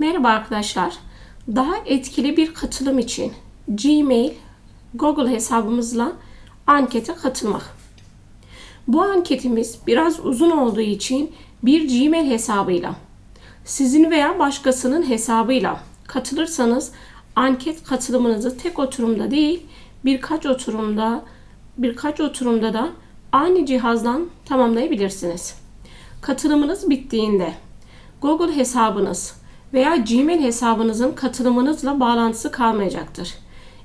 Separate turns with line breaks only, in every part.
Merhaba arkadaşlar. Daha etkili bir katılım için Gmail, Google hesabımızla ankete katılmak. Bu anketimiz biraz uzun olduğu için bir Gmail hesabıyla, sizin veya başkasının hesabıyla katılırsanız anket katılımınızı tek oturumda değil, birkaç oturumda, birkaç oturumda da aynı cihazdan tamamlayabilirsiniz. Katılımınız bittiğinde Google hesabınız veya Gmail hesabınızın katılımınızla bağlantısı kalmayacaktır.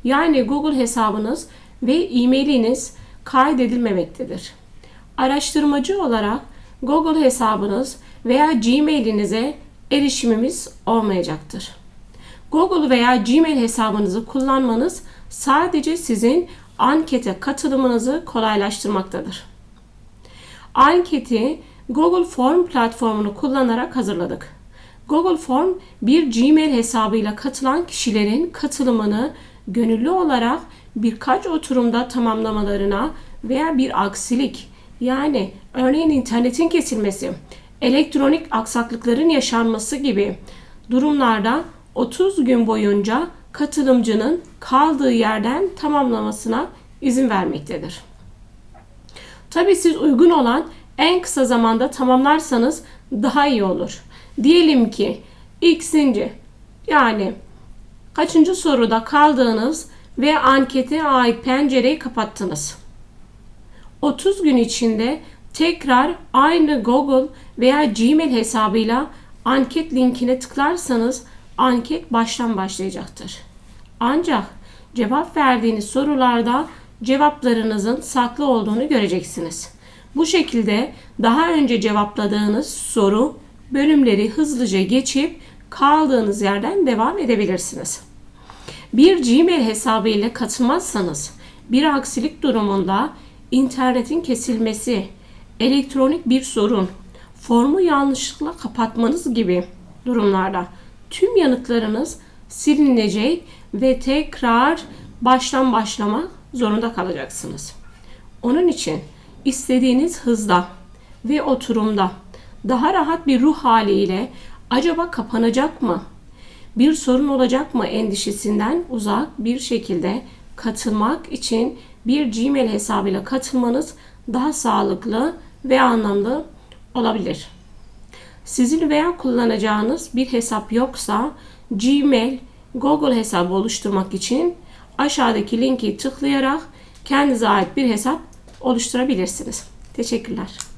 Yani Google hesabınız ve e-mailiniz kaydedilmemektedir. Araştırmacı olarak Google hesabınız veya Gmail'inize erişimimiz olmayacaktır. Google veya Gmail hesabınızı kullanmanız sadece sizin ankete katılımınızı kolaylaştırmaktadır. Anketi Google Form platformunu kullanarak hazırladık. Google Form bir Gmail hesabıyla katılan kişilerin katılımını gönüllü olarak birkaç oturumda tamamlamalarına veya bir aksilik yani örneğin internetin kesilmesi, elektronik aksaklıkların yaşanması gibi durumlarda 30 gün boyunca katılımcının kaldığı yerden tamamlamasına izin vermektedir. Tabi siz uygun olan en kısa zamanda tamamlarsanız daha iyi olur. Diyelim ki x'inci yani kaçıncı soruda kaldığınız ve ankete ait pencereyi kapattınız. 30 gün içinde tekrar aynı Google veya Gmail hesabıyla anket linkine tıklarsanız anket baştan başlayacaktır. Ancak cevap verdiğiniz sorularda cevaplarınızın saklı olduğunu göreceksiniz. Bu şekilde daha önce cevapladığınız soru bölümleri hızlıca geçip kaldığınız yerden devam edebilirsiniz. Bir Gmail hesabı ile katılmazsanız bir aksilik durumunda internetin kesilmesi, elektronik bir sorun, formu yanlışlıkla kapatmanız gibi durumlarda tüm yanıtlarınız silinecek ve tekrar baştan başlamak zorunda kalacaksınız. Onun için istediğiniz hızda ve oturumda daha rahat bir ruh haliyle acaba kapanacak mı? Bir sorun olacak mı endişesinden uzak bir şekilde katılmak için bir Gmail hesabıyla katılmanız daha sağlıklı ve anlamlı olabilir. Sizin veya kullanacağınız bir hesap yoksa Gmail, Google hesabı oluşturmak için aşağıdaki linki tıklayarak kendinize ait bir hesap oluşturabilirsiniz. Teşekkürler.